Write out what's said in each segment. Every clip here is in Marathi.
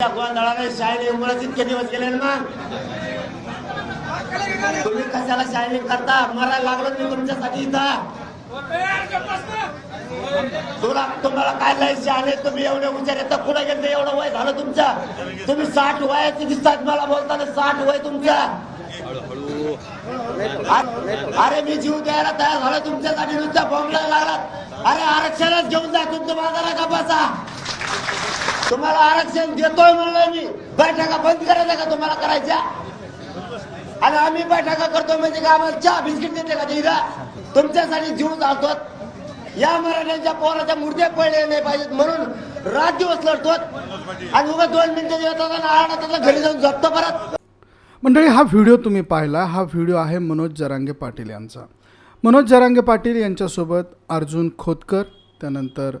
त्या गोंधळाने शाळेने उमरात इतके दिवस गेले ना तुम्ही कशाला शाळेने करता? मरायला लागलो मी तुमच्यासाठी इथं. तुला तुम्हाला काय लय शहाणे तुम्ही एवढे उचार येतात पुढे गेले एवढं वय झालं तुमचं. तुम्ही साठ वयाचे दिसतात मला बोलताना. साठ वय तुमचं. अरे मी जीव द्यायला तयार झालो तुमच्यासाठी. नुसत्या बॉम्बला लागलात. अरे आरक्षणच घेऊन जा. तुमचं बाजारा का बसा? तुम्हाला आरक्षण देतोय म्हणलं मी. बैठका बंद करायच्या का तुम्हाला करायच्या? आणि आम्ही बैठका करतो म्हणजे का आम्हाला चहा बिस्किट देते का तिथं तुमच्यासाठी जीव जातो या मराठ्यांच्या पोराच्या मूर्त्या पडले नाही पाहिजेत म्हणून रात दिवस लढतो आणि उगा दोन मिनिटं येतात आणि आठ त्याला घरी जाऊन झोपतो परत. मंडळी हा व्हिडिओ तुम्ही पाहिला. हा व्हिडिओ आहे मनोज जरांगे पाटील यांचा. मनोज जरांगे पाटील यांच्यासोबत अर्जुन खोतकर त्यानंतर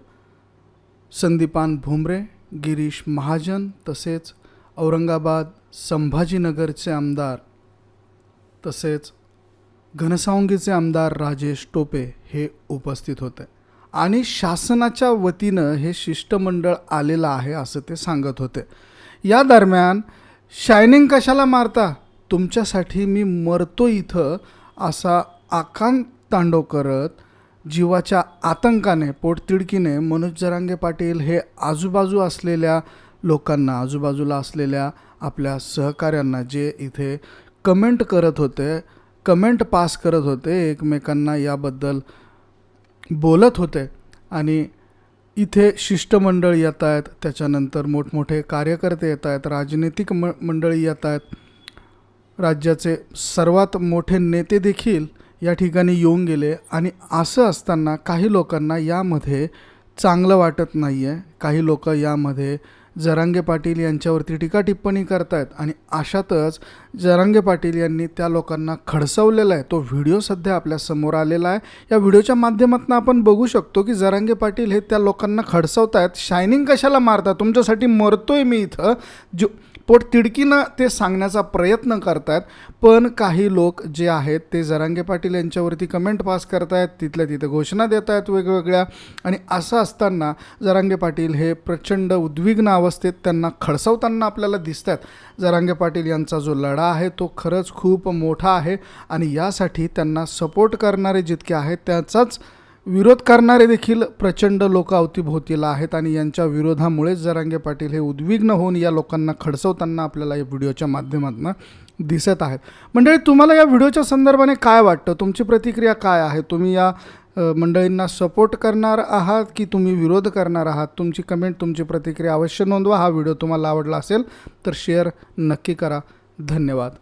संदीपान भुमरे गिरीश महाजन तसेच औरंगाबाद संभाजीनगरचे आमदार तसेच घनसावंगीचे आमदार राजेश टोपे हे उपस्थित होते. आणि शासनाच्या वतीनं हे शिष्टमंडळ आलेलं आहे असं ते सांगत होते. या दरम्यान शायनिंग कशाला मारता? तुमच्यासाठी मी मरतो इथं असा आकांत तांडव करत जीवाच्या आतंकाने पोटतिडकीने मनोज जरांगे पाटील हे आजूबाजू असलेल्या लोकांना आजूबाजूला असलेल्या आपल्या सहकाऱ्यांना जे इथे कमेंट करत होते कमेंट पास करत होते एकमेकांना याबद्दल बोलत होते आणि इथे शिष्टमंडळ येत आहेत त्याच्यानंतर मोठमोठे कार्यकर्ते येत आहेत राजनैतिक म मंडळी येत आहेत राज्याचे सर्वात मोठे नेते देखील या ठिकाणी येऊन गेले आणि असं असताना काही लोकांना यामध्ये चांगलं वाटत नाही आहे काही लोक यामध्ये जरांगे पाटील यांच्यावरती टीका टिप्पणी करतायत आणि अशातच जरांगे पाटील यांनी त्या लोकांना खडसवलेला आहे. तो व्हिडिओ सध्या आपल्यासमोर आलेला आहे. या व्हिडिओच्या माध्यमातून आपण बघू शकतो की जरांगे पाटील हे त्या लोकांना खडसवतायत. शायनिंग कशाला मारतात? तुमच्यासाठी मरतोय मी इथं. जो पोट तिडकीनं ते सांगण्याचा प्रयत्न करतायत पण काही लोक जे आहेत ते जरांगे पाटील यांच्यावरती कमेंट पास करतायत तिथल्या तिथे घोषणा देत आहेत वेगवेगळ्या. आणि असं असताना जरांगे पाटील हे प्रचंड उद्विग्न अवस्थेत त्यांना खडसवताना आपल्याला दिसत आहेत जरांगे पाटील यांचा जो लढा आहे तो खरंच खूप मोठा आहे आणि यासाठी त्यांना सपोर्ट करणारे जितके आहेत त्याचाच विरोध करणारे देखील प्रचंड लोक अवतीभोवतीला आहेत आणि यांच्या विरोधामुळेच जरांगे पाटील हे उद्विग्न होऊन या लोकांना खडसवताना आपल्याला या व्हिडिओच्या माध्यमातून दिसत आहेत. मंडळी तुम्हाला या व्हिडिओच्या संदर्भाने काय वाटतं? तुमची प्रतिक्रिया काय आहे? तुम्ही या मंडळींना सपोर्ट करणार आहात की तुम्ही विरोध करणार आहात? तुमची कमेंट तुमची प्रतिक्रिया अवश्य नोंदवा. हा व्हिडिओ तुम्हाला आवडला असेल तर शेअर नक्की करा. धन्यवाद.